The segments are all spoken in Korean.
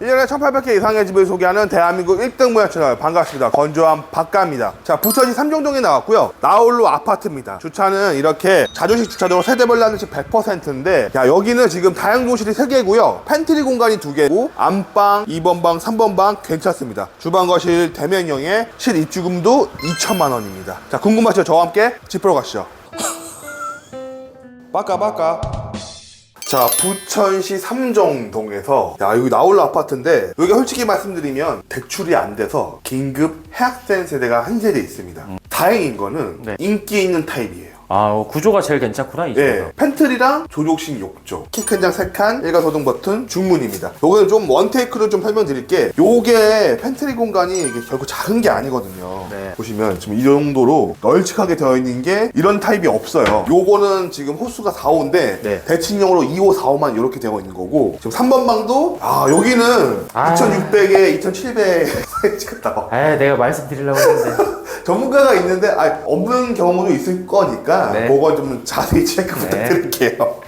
1년에 1800개 이상의 집을 소개하는 대한민국 1등 모양 채널 반갑습니다. 건조한 박가입니다. 자, 부천시 삼종동에 나왔고요. 나홀로 아파트입니다. 주차는 이렇게 자주식 주차도 세대별로 하는 집 100%인데 야, 여기는 지금 다용도실이 3개고요. 팬트리 공간이 2개고 안방, 2번 방, 3번 방 괜찮습니다. 주방 거실 대면형에 실 입주금도 2천만 원입니다. 자, 궁금하시죠? 저와 함께 집 보러 가시죠. 빠까. 자, 부천시 삼정동에서 야, 여기 나올라 아파트인데 여기가 솔직히 말씀드리면 대출이 안 돼서 긴급 해학생 세대가 한 세대 있습니다. 다행인 거는 네. 인기 있는 타입이에요. 아 어, 구조가 제일 괜찮구나 이 예, 집은. 팬트리랑 조족식 욕조, 키큰장 3칸, 일가소등 버튼, 중문입니다. 요거는 좀 원테이크로 좀 설명드릴게. 요게 팬트리 공간이 이게 결국 작은 게 아니거든요. 네. 보시면 지금 이 정도로 널찍하게 되어 있는 게 이런 타입이 없어요. 요거는 지금 호수가 4호인데 네. 대칭형으로 2호, 4호만 이렇게 되어 있는 거고 지금 3번 방도 아 여기는 아. 2600에 2700 사이즈가 나와. 아 내가 말씀드리려고 했는데 전문가가 있는데 아, 없는 경우도 있을 거니까 네. 그거 좀 자세히 체크 네. 부탁드릴게요.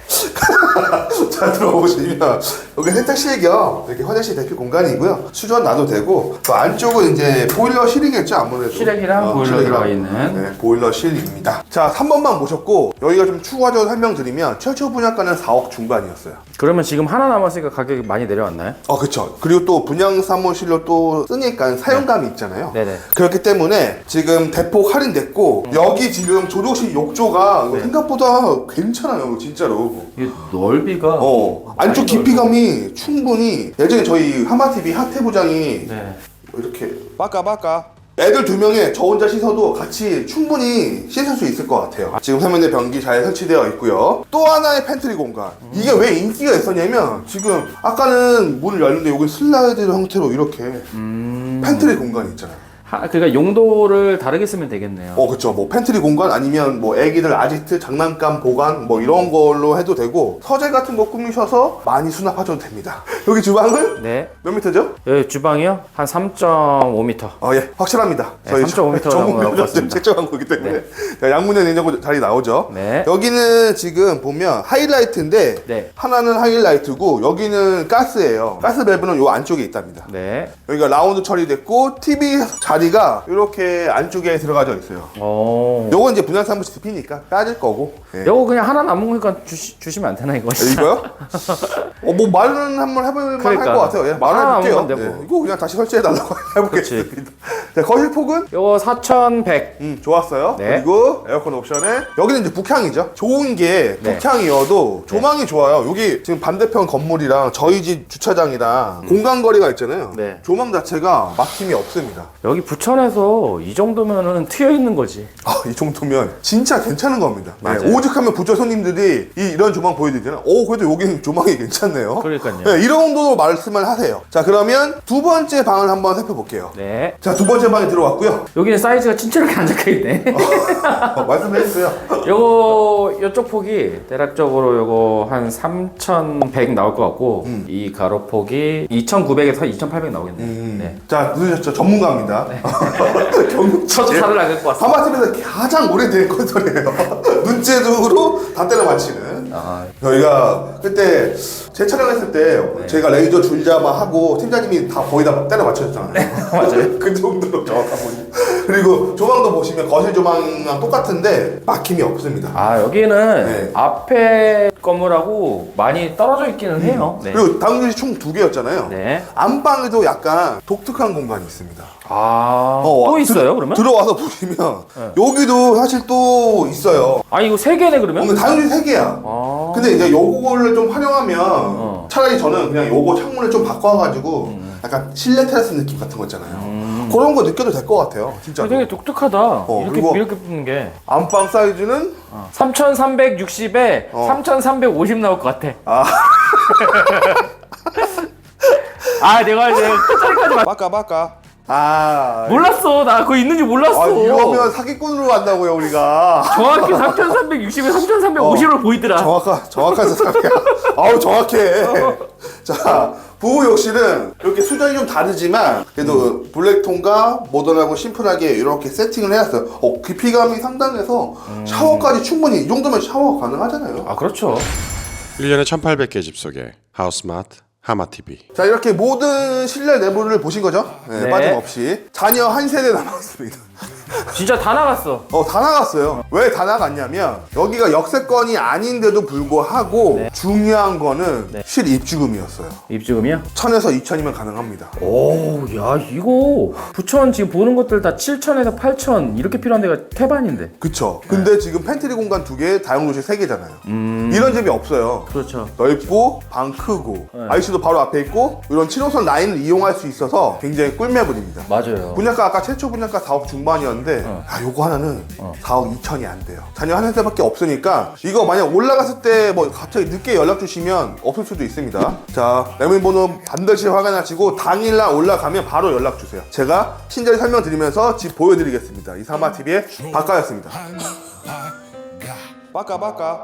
자 들어오시면 여기 세탁실 겸 이렇게 화장실 대피 공간이고요. 수전 놔도 되고 또 안쪽은 이제 보일러실이겠죠 아무래도. 실외기랑 보일러 실외기랑. 들어가 있는. 네, 보일러실입니다. 자 3번방 보셨고 여기가 좀 추가적으로 설명드리면 최초 분양가는 4억 중반이었어요. 그러면 지금 하나 남았으니까 가격이 많이 내려왔나요? 어, 그쵸. 그리고 또 분양 사무실로 또 쓰니까 사용감이 있잖아요. 네네. 그렇기 때문에 지금 대폭 할인됐고, 여기 지금 조조식 욕조가 이거 네. 생각보다 괜찮아요, 진짜로. 이 넓이가 어, 안쪽 깊이감이 충분히, 예전에 저희 하마TV 하태 부장이 네. 이렇게 빠까 빠까 애들 두 명에 저 혼자 씻어도 같이 충분히 씻을 수 있을 것 같아요. 지금 세면대 변기 잘 설치되어 있고요. 또 하나의 팬트리 공간. 이게 왜 인기가 있었냐면 지금 아까는 문을 열는데 여기 슬라이드 형태로 이렇게 음. 팬트리 공간이 있잖아요. 하, 그러니까 용도를 다르게 쓰면 되겠네요. 어, 그쵸. 뭐 팬트리 공간 아니면 뭐 애기들 아지트 장난감 보관 뭐 이런 걸로 해도 되고 서재 같은 거 꾸미셔서 많이 수납하셔도 됩니다. 여기 주방은 네. 몇 미터죠? 여기 주방이요? 한 3.5m. 어, 예, 확실합니다. 네, 3.5m 라고 전문가가 나왔습니다. 책정한 거기 때문에 자, 양문에 냉장고 자리 나오죠. 네. 여기는 지금 보면 하이라이트인데 네. 하나는 하이라이트고 여기는 가스예요. 가스 밸브는 요 안쪽에 있답니다. 네. 여기가 라운드 처리됐고 TV 자리 가 이렇게 안쪽에 들어가져 있어요. 어. 요건 이제 분양 사무실 피니까 빠질 거고. 예. 요거 그냥 하나 남은 거니까 주시, 주시면 안 되나 이거? 이거요? 어, 뭐 말은 한번 해볼 만 할 그러니까. 것 같아요. 예, 하나 해볼게요. 뭐. 예, 이거 그냥 다시 설치해달라고 해보겠습니다. 자, 거실 폭은 요거 4,100. 음, 좋았어요. 네. 그리고 에어컨 옵션에 여기는 이제 북향이죠. 좋은 게 네. 북향이어도 조망이 좋아요. 여기 지금 반대편 건물이랑 저희 집 주차장이랑 공간 거리가 있잖아요. 음. 네. 조망 자체가 막힘이 없습니다. 여기 부천에서 이 정도면은 트여 있는 거지. 아, 이 정도면 진짜 괜찮은 겁니다. 네, 맞아요. 오죽하면 부처 손님들이 이, 이 런 조망 보여드리잖아요. 오, 그래도 여기는 조망이 괜찮네요. 그러니까요. 네, 이런 정도로 말씀을 하세요. 자, 그러면 두 번째 방을 한번 살펴볼게요. 네. 자, 두 번째 방에 들어왔고요. 여기는 사이즈가 이렇게 안 적혀 있네. 어, 말씀해 주세요. 요거 요쪽 폭이 대략적으로 요거 한 3,100 나올 것 같고 음. 이 가로 폭이 2,900에서 2,800 나오겠네요. 네. 자, 누르셨죠? 전문가입니다. 경북 저도 차를 안 갖고 왔어요. 하마팀에서 가장 오래된 건설이에요. 눈재주로 다 때려 맞히는. 아, 저희가 그때 제 촬영했을 때 네. 제가 레이저 줄자마 하고 팀장님이 다 거의 다 때려 맞춰줬잖아요. 맞아요. 그 정도로 정확한 분이. 그리고 조망도 보시면 거실 조망이랑 똑같은데 막힘이 없습니다. 아 여기는 네. 앞에 건물하고 많이 떨어져 있기는 해요. 네. 그리고 당연히 총 두 개였잖아요. 네. 안방에도 약간 독특한 공간이 있습니다. 아, 어, 또 들- 있어요, 그러면? 들어와서 보시면 네. 여기도 사실 또 있어요. 아, 이거 세 개네, 그러면? 오늘 당연히 세 개야. 아. 근데 이제 요거를 좀 활용하면 어. 음. 차라리 저는 그냥 요거 창문을 좀 바꿔가지고 약간 실내 테라스 느낌 같은 거 있잖아요. 그런 거 느껴도 될 것 같아요. 진짜. 되게 독특하다. 이렇게, 그리고- 이렇게 붙는 게. 안방 사이즈는 3,360에 어. 3,350 나올 것 같아. 아. 아, 내가 이제 끝자리까지 말- 바까 바까. 아. 몰랐어. 나 그거 있는지 몰랐어. 아, 이러면 사기꾼으로 간다고요 우리가. 정확히 3,360에 3,350으로 보이더라. 정확한 정확한 세상이야. 아우 정확해. 자 부부 욕실은 이렇게 수전이 좀 다르지만 그래도 블랙톤과 모던하고 심플하게 이렇게 세팅을 해놨어요. 어 깊이감이 상당해서 샤워까지 충분히 이 정도면 샤워 가능하잖아요. 아, 그렇죠. 1년에 1800개 집 속에 하우스마트 하마TV. 자 이렇게 모든 실내 내부를 보신 거죠? 네, 네. 빠짐없이 자녀 한 세대 남았습니다. 진짜 다 나갔어. 어, 다 나갔어요. 왜 다 나갔냐면, 여기가 역세권이 아닌데도 불구하고, 네. 중요한 거는 실입주금이었어요. 입주금이요? 1000에서 2000이면 가능합니다. 오, 야 이거 부천 지금 보는 것들 다 7천에서 8천 이렇게 필요한 데가 태반인데. 그쵸. 근데 지금 팬트리 공간 두 개, 다용도실 세 개잖아요. 이런 집이 없어요. 그렇죠. 넓고, 방 크고, IC도 바로 앞에 있고, 이런 7호선 라인을 이용할 수 있어서 굉장히 꿀매분입니다. 맞아요. 분양가 아까 최초 분양가 4억 중반이었는데 아 요거 하나는 4억 2천이 안 돼요 자녀 한 세대밖에 없으니까 이거 만약 올라갔을 때 뭐 갑자기 늦게 연락 주시면 없을 수도 있습니다 자 레몬 번호 반드시 확인하시고 당일날 올라가면 바로 연락 주세요 제가 친절히 설명드리면서 집 보여드리겠습니다 이사마TV의 박가였습니다 빠까 빠까